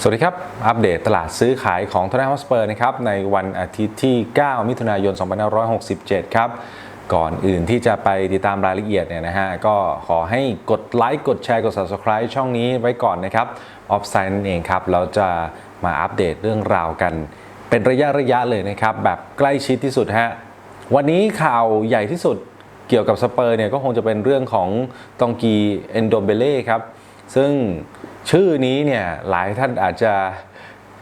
สวัสดีครับ อัปเดตตลาดซื้อขายของทนายฮอสเปอร์นะครับในวันอาทิตย์ที่ 9 มิถุนายน 2567 ครับ ก่อนอื่นที่จะไปติดตามรายละเอียดเนี่ยนะฮะก็ขอให้กดไลค์กดแชร์กด Subscribe ช่องนี้ไว้ก่อนนะครับออฟไซน์นั่นเองครับ เราจะมาอัปเดตเรื่องราวกัน เป็นระยะระยะเลยนะครับ แบบใกล้ชิดที่สุดฮะวันนี้ข่าวใหญ่ที่สุดเกี่ยวกับสเปอร์เนี่ยก็คงจะเป็นเรื่องของตองกีเอนโดเบเล่ครับซึ่ง ชื่อนี้เนี่ยหลายท่านอาจจะ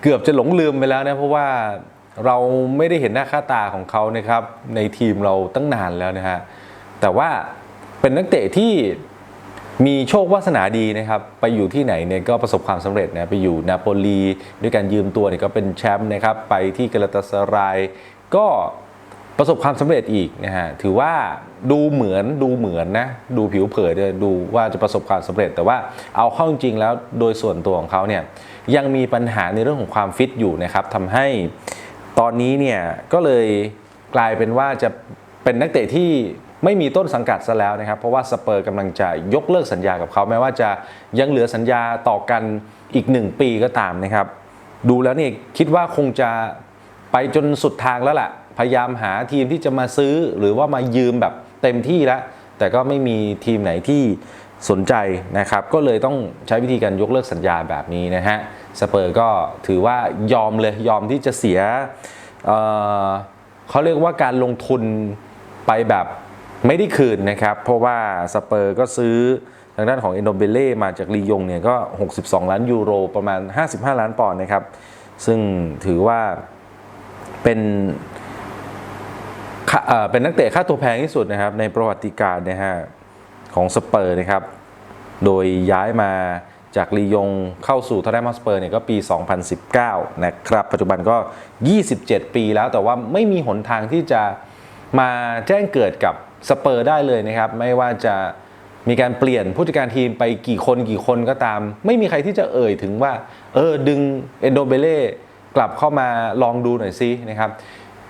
เกือบจะหลงลืมไปแล้วนะเพราะว่าเราไม่ได้เห็นหน้าค่าตาของเขานะครับในทีมเราตั้งนานแล้วนะฮะแต่ว่าเป็นนักเตะที่มีโชควาสนาดีนะครับ ไปอยู่ที่ไหนเนี่ยก็ประสบความสำเร็จนะไปอยู่นาโปลีด้วยการยืมตัวเนี่ยก็เป็นแชมป์นะครับ ไปที่กาลาตาสรายก็ ประสบความสำเร็จอีกนะฮะถือว่าดูเหมือนดูเหมือนนะดูผิวเผินเนี่ยดูว่าจะประสบความสำเร็จ แต่ว่าเอาเข้าจริงแล้วโดยส่วนตัวของเขาเนี่ยยังมีปัญหาในเรื่องของความฟิตอยู่นะครับทำให้ตอนนี้เนี่ยก็เลยกลายเป็นว่าจะเป็นนักเตะที่ไม่มีต้นสังกัดซะแล้วนะครับ เพราะว่าสเปอร์กำลังจะยกเลิกสัญญากับเขาแม้ว่าจะยังเหลือสัญญาต่อกันอีกหนึ่งปีก็ตามนะครับ ดูแล้วเนี่ยคิดว่าคงจะไปจนสุดทางแล้วแหละ พยายามหาทีมที่จะมาซื้อหรือว่ามายืมแบบเต็มที่แล้ว แต่ก็ไม่มีทีมไหนที่สนใจนะครับ ก็เลยต้องใช้วิธีการยกเลิกสัญญาแบบนี้นะฮะสเปอร์ก็ถือว่ายอมเลยยอมที่จะเสียเเขาเรียกว่าการลงทุนไปแบบไม่ได้คืนนะครับ เพราะว่าสเปอร์ก็ซื้อทางด้านของเอนโดเบเล่มาจากลียงเนี่ยก็ 62 ล้านยูโรประมาณ 55 ล้านปอนด์นะครับ ซึ่งถือว่าเป็น เป็นนักเตะค่าตัวแพงที่สุดนะครับ ในประวัติการนะฮะของสเปอร์นะครับ โดยย้ายมาจากลียงเข้าสู่ทอตแนมสเปอร์เนี่ยก็ปี 2019 นะครับ ปัจจุบันก็ 27 ปีแล้วแต่ว่าไม่มีหนทางที่จะมาแจ้งเกิดกับสเปอร์ได้เลยนะครับ ไม่ว่าจะมีการเปลี่ยนผู้จัดการทีมไปกี่คนกี่คนก็ตาม ไม่มีใครที่จะเอ่ยถึงว่า เออ ดึงเอนโดเบเล่กลับเข้ามาลองดูหน่อยซินะครับ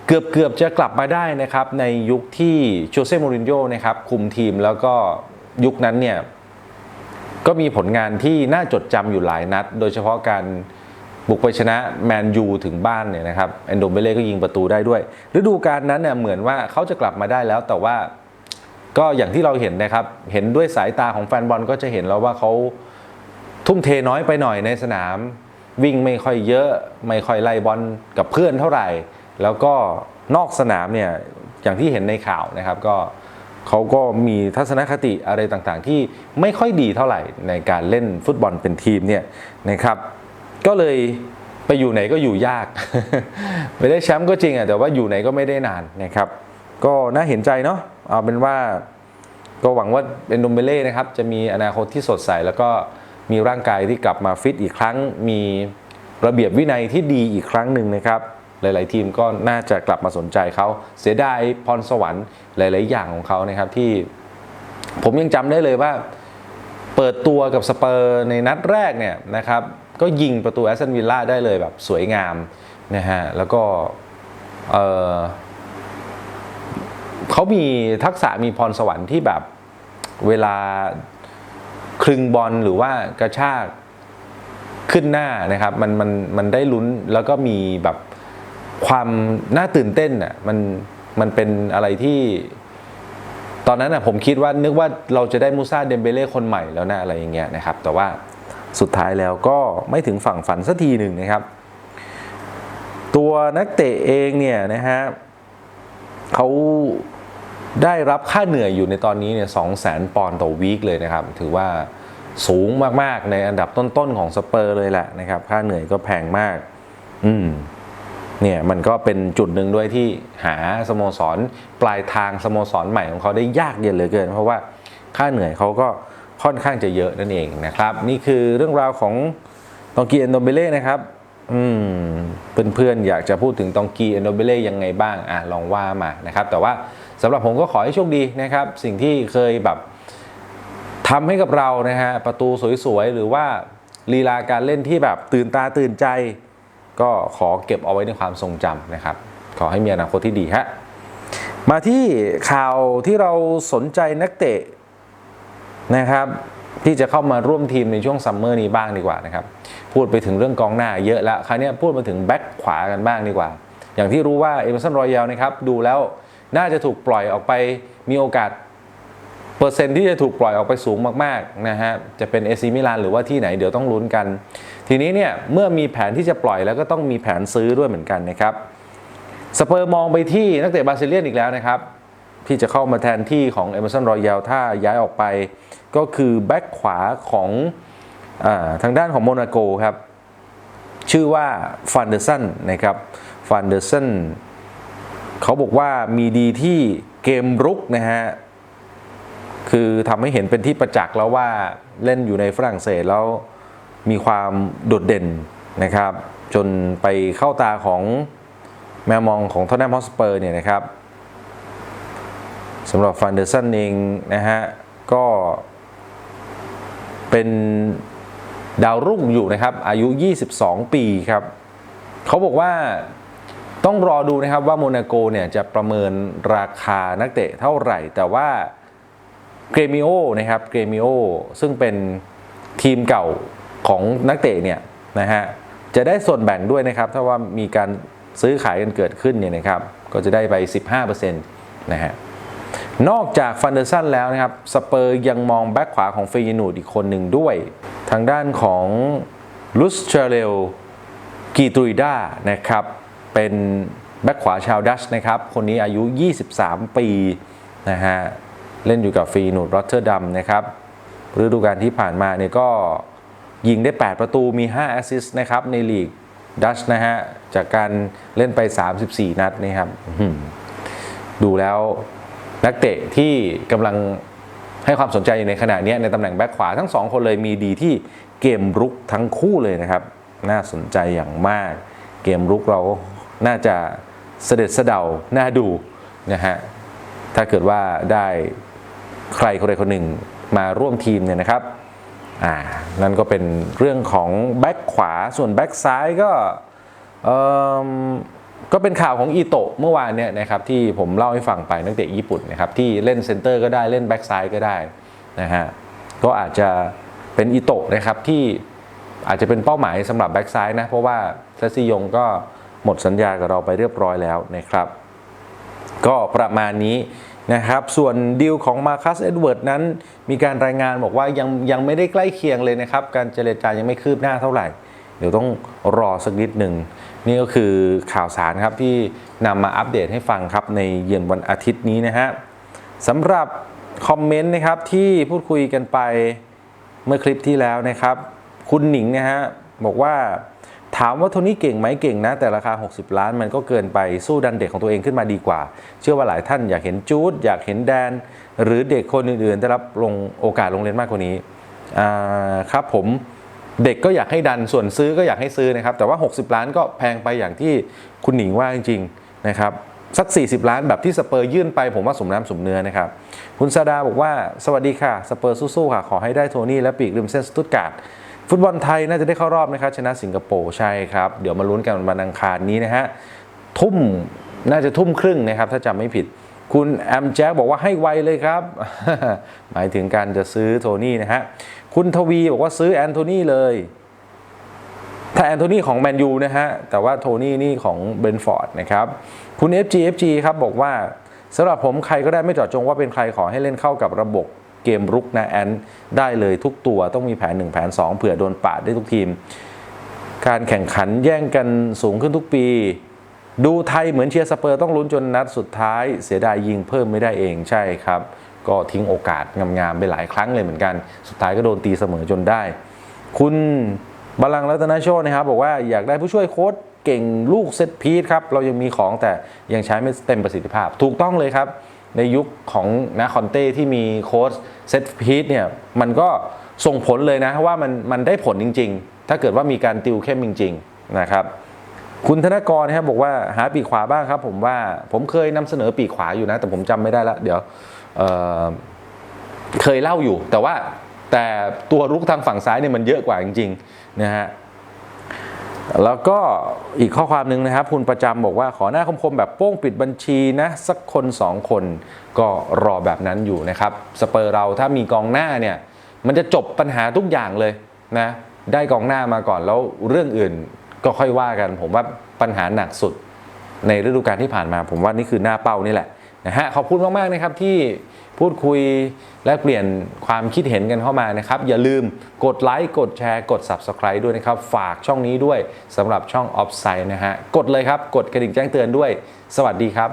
เกือบเกือบจะกลับมาได้นะครับในยุคที่โจเซ่โมรินโญ่นะครับคุมทีมแล้วก็ยุคนั้นเนี่ยก็มีผลงานที่น่าจดจำอยู่หลายนัด โดยเฉพาะการบุกไปชนะแมนยูถึงบ้านเนี่ยนะครับแอนโดเบเล่ก็ยิงประตูได้ด้วย ฤดูกาลนั้นเนี่ยเหมือนว่าเขาจะกลับมาได้แล้วแต่ว่าก็อย่างที่เราเห็นนะครับ เห็นด้วยสายตาของแฟนบอลก็จะเห็นแล้วว่าเขาทุ่มเทน้อยไปหน่อยในสนาม วิ่งไม่ค่อยเยอะ ไม่ค่อยไล่บอลกับเพื่อนเท่าไหร่ แล้วก็นอกสนามเนี่ยอย่างที่เห็นในข่าวนะครับก็เขาก็มีทัศนคติอะไรต่างๆ ที่ไม่ค่อยดีเท่าไหร่ในการเล่นฟุตบอลเป็นทีมเนี่ยนะครับ ก็เลยไปอยู่ไหนก็อยู่ยากไปได้แชมป์ก็จริงอะแต่ว่าอยู่ไหนก็ไม่ได้นานนะครับ ก็น่าเห็นใจเนาะเอาเป็นว่าก็หวังว่าเอนโดเบเล่นะครับจะมีอนาคตที่สดใส แล้วก็มีร่างกายที่กลับมาฟิตอีกครั้ง มีระเบียบวินัยที่ดีอีกครั้งหนึ่งนะครับ หลาย ๆ ทีมก็น่าจะกลับมาสนใจเขาเสียดายพรสวรรค์หลาย ๆ อย่างของเขานะครับที่ ผมยังจำได้เลยว่า เปิดตัวกับสเปอร์ในนัดแรกเนี่ยนะครับก็ยิงประตูแอสตันวิลล่าได้เลยแบบสวยงามนะฮะแล้วก็เออเขามีทักษะมีพรสวรรค์ที่แบบเวลาคลึงบอลหรือว่ากระชากขึ้นหน้านะครับมันมันมันได้ลุ้นแล้วก็มีแบบ ความน่าตื่นเต้นอะมันมันเป็นอะไรที่ ตอนนั้นนะผมคิดว่านึกว่าเราจะได้มูซาเดมเบเล่คนใหม่แล้วนะอะไรอย่างเงี้ยนะครับ แต่ว่าสุดท้ายแล้วก็ไม่ถึงฝั่งฝันสักทีหนึ่งนะครับ ตัวนักเตะเองเนี่ยนะฮะเขาได้รับค่าเหนื่อยอยู่ในตอนนี้เนี่ยสองแสนปอนด์ต่อวีคเลยนะครับ ถือว่าสูงมากๆในอันดับต้นๆของสเปอร์เลยแหละนะครับ ค่าเหนื่อยก็แพงมาก อืม เนี่ยมันก็เป็นจุดหนึ่งด้วยที่หาสโมสรปลายทางสโมสรใหม่ของเขาได้ยากเย็นเหลือเกิน เพราะว่าค่าเหนื่อยเขาก็ค่อนข้างจะเยอะนั่นเองนะครับ นี่คือเรื่องราวของตองกีเอนโดเบเล่นะครับอืมเพื่อนๆอยากจะพูดถึงตองกีเอนโดเบเล่ยังไงบ้างอะลองว่ามานะครับ แต่ว่าสำหรับผมก็ขอให้โชคดีนะครับ สิ่งที่เคยแบบทำให้กับเรานะฮะประตูสวยๆ หรือว่าลีลาการเล่นที่แบบตื่นตาตื่นใจ ก็ขอเก็บเอาไว้ในความทรงจำนะครับ ขอให้มีอนาคตที่ดีฮะมาที่ข่าวที่เราสนใจนักเตะนะครับที่จะเข้ามาร่วมทีมในช่วงซัมเมอร์นี้บ้างดีกว่านะครับพูดไปถึงเรื่องกองหน้าเยอะแล้วคราวนี้พูดมาถึงแบ็คขวากันบ้างดีกว่า อย่างที่รู้ว่าเอเมอร์สันรอยัลนะครับดูแล้วน่าจะถูกปล่อยออกไปมีโอกาส เปอร์เซ็นต์ที่จะถูกปล่อยออกไปสูงมากๆนะฮะจะเป็นเอซีมิลานหรือว่าที่ไหนเดี๋ยวต้องลุ้นกัน ทีนี้เนี่ยเมื่อมีแผนที่จะปล่อยแล้วก็ต้องมีแผนซื้อด้วยเหมือนกันนะครับสเปอร์มองไปที่นักเตะบราซิเลียนอีกแล้วนะครับ ที่จะเข้ามาแทนที่ของเอเมอร์สันรอยัลถ้าย้ายออกไป ก็คือแบ็คขวาของอทางด้านของโมนาโกครับ ชื่อว่าฟันเดอร์สันนะครับฟันเดอร์สันเขาบอกว่ามีดีที่เกมรุกนะฮะ คือทำให้เห็นเป็นที่ประจักษ์แล้วว่าเล่นอยู่ในฝรั่งเศสแล้ว มีความโดดเด่นนะครับ จนไปเข้าตาของแมวมองของทอตแนมฮอสเปอร์เนี่ยนะครับสำหรับฟันเดอร์สันเองนะฮะ ก็เป็นดาวรุ่งอยู่นะครับ อายุ 22 ปีครับ เขาบอกว่าต้องรอดูนะครับว่าโมนาโกเนี่ยจะประเมินราคานักเตะเท่าไหร่ แต่ว่าเกรมิโอนะครับเกรมิโอซึ่งเป็นทีมเก่า ของนักเตะเนี่ยนะฮะจะได้ส่วนแบ่งด้วยนะครับ ถ้าว่ามีการซื้อขายกันเกิดขึ้นเนี่ยนะครับ ก็จะได้ไป 15%นะฮะนอกจากฟันเดอร์สันแล้วนะครับ สเปอร์ยังมองแบ็คขวาของเฟยนูดอีกคนหนึ่งด้วย ทางด้านของลุสเชเรลกีตรุยดานะครับ เป็นแบ็คขวาชาวดัชนะครับ คนนี้อายุ 23 ปีนะฮะ เล่นอยู่กับฟีนูดรอตเตอร์ดัมนะครับฤดูกาลที่ผ่านมาเนี่ยก็ ยิงได้ 8 ประตูมี5แอสซิสต์นะครับในลีกดัชนะฮะ จากการเล่นไป 34 นัดนะครับดูแล้วนักเตะที่กำลังให้ความสนใจในขณะนี้ในตำแหน่งแบ็คขวาทั้งสองคนเลยมีดีที่เกมรุกทั้งคู่เลยนะครับ น่าสนใจอย่างมาก เกมรุกเราน่าจะเสด็จเสะเดาน่าดูนะฮะถ้าเกิดว่าได้ใครคนใดคนหนึ่งมาร่วมทีมเนี่ยนะครับ อ่านั่นก็เป็นเรื่องของแบ็คขวาส่วนแบ็คซ้ายก็เอิ่มก็เป็นข่าวของอีโตะเมื่อวานเนี่ยนะครับที่ผมเล่าให้ฟังไปนักเตะญี่ปุ่นนะครับที่เล่นเซนเตอร์ก็ได้เล่นแบ็คซ้ายก็ได้นะฮะก็อาจจะเป็นอีโตะนะครับที่อาจจะเป็นเป้าหมายสำหรับแบ็กซ้ายนะเพราะว่าเซซิยงก็หมดสัญญากับเราไปเรียบร้อยแล้วนะครับ ก็ประมาณนี้ นะครับ ส่วนดีลของมาคัสเอ็ดเวิร์ดนั้น มีการรายงานบอกว่ายังยังไม่ได้ใกล้เคียงเลยนะครับ การเจรจายังไม่คืบหน้าเท่าไหร่ เดี๋ยวต้องรอสักนิดหนึ่ง นี่ก็คือข่าวสารครับที่นำมาอัปเดตให้ฟังครับในเย็นวันอาทิตย์นี้นะฮะสำหรับคอมเมนต์นะครับที่พูดคุยกันไปเมื่อคลิปที่แล้วนะครับ คุณหนิงนะฮะบอกว่า ถามว่าโทนี่เก่งไหมเก่งนะ แต่ราคา 60 ล้านมันก็เกินไปสู้ดันเด็กของตัวเองขึ้นมาดีกว่า เชื่อว่าหลายท่านอยากเห็นจูดอยากเห็นแดน หรือเด็กคนอื่นๆ ได้รับลงโอกาสลงเรียนมากกว่านี้ครับผมเด็กก็อยากให้ดันส่วนซื้อก็อยากให้ซื้อนะครับ แต่ว่า 60 ล้านก็แพงไปอย่างที่คุณหนิงว่าจริงๆนะครับสัก 40 ล้านแบบที่สเปอร์ยื่นไปผมว่าสมน้ำสมเนื้อนะครับ คุณซาดาบอกว่าสวัสดีค่ะ สเปอร์สู้ๆค่ะ ขอให้ได้โทนี่และปีกริมเส้นสตุตการ์ด ฟุตบอลไทยน่าจะได้เข้ารอบนะครับชนะสิงคโปร์ใช่ครับ เดี๋ยวมาลุ้นกันวันอังคารนี้นะฮะทุ่มน่าจะทุ่มครึ่งนะครับ ถ้าจำไม่ผิด คุณแอมแจ็คบอกว่าให้ไวเลยครับ หมายถึงการจะซื้อโทนี่นะฮะคุณทวีบอกว่าซื้อแอนโทนีเลย ถ้าแอนโทนีของแมนยูนะฮะแต่ว่าโทนี่นี่ของเบนฟอร์ดนะครับคุณ FG FG ครับบอกว่าสำหรับผมใครก็ได้ไม่เจาะจงว่าเป็นใครขอให้เล่นเข้ากับระบบ เกมรุกนะแอนได้เลยทุกตัวต้องมีแผน 1 แผน 2 เผื่อโดนปาดได้ทุกทีม การแข่งขันแย่งกันสูงขึ้นทุกปี ดูไทยเหมือนเชียร์สเปอร์ต้องลุ้นจนนัดสุดท้าย เสียดายยิงเพิ่มไม่ได้เองใช่ครับ ก็ทิ้งโอกาสงามๆไปหลายครั้งเลยเหมือนกัน สุดท้ายก็โดนตีเสมอจนได้ คุณบาลังรัตนโชนะครับบอกว่าอยากได้ผู้ช่วยโค้ชเก่งลูกเซตพีทครับ เรายังมีของแต่ยังใช้ไม่เต็มประสิทธิภาพ ถูกต้องเลยครับ ในยุคของนาคอนเต้ที่มีโค้ชเซตพีทเนี่ยมันก็ส่งผลเลยนะว่ามันมันได้ผลจริง ๆ ถ้าเกิดว่ามีการติวเข้มจริง ๆ นะครับคุณธนกรนะครับบอกว่าหาปีกขวาบ้างครับ ผมว่าผมเคยนำเสนอปีกขวาอยู่นะ แต่ผมจำไม่ได้ละเดี๋ยวเเคยเล่าอยู่ แต่ว่าแต่ตัวรุกทางฝั่งซ้ายเนี่ยมันเยอะกว่าจริงๆนะฮะ แล้วก็อีกข้อความหนึ่งนะครับคุณประจำบอกว่าขอหน้าคมๆแบบโป้งปิดบัญชีนะสักคน 2 คนก็รอแบบนั้นอยู่นะครับ สเปอร์เราถ้ามีกองหน้าเนี่ยมันจะจบปัญหาทุกอย่างเลยนะได้กองหน้ามาก่อนแล้วเรื่องอื่นก็ค่อยว่ากัน ผมว่าปัญหาหนักสุดในฤดูกาลที่ผ่านมา ผมว่านี่คือหน้าเป้านี่แหละ นะฮะขอบคุณมากๆนะครับที่พูดคุยและเปลี่ยนความคิดเห็นกันเข้ามานะครับ อย่าลืมกดไลค์กดแชร์ กด Subscribe ด้วยนะครับ ฝากช่องนี้ด้วยสำหรับช่อง Offside นะฮะกดเลยครับ กดกระดิ่งแจ้งเตือนด้วย สวัสดีครับ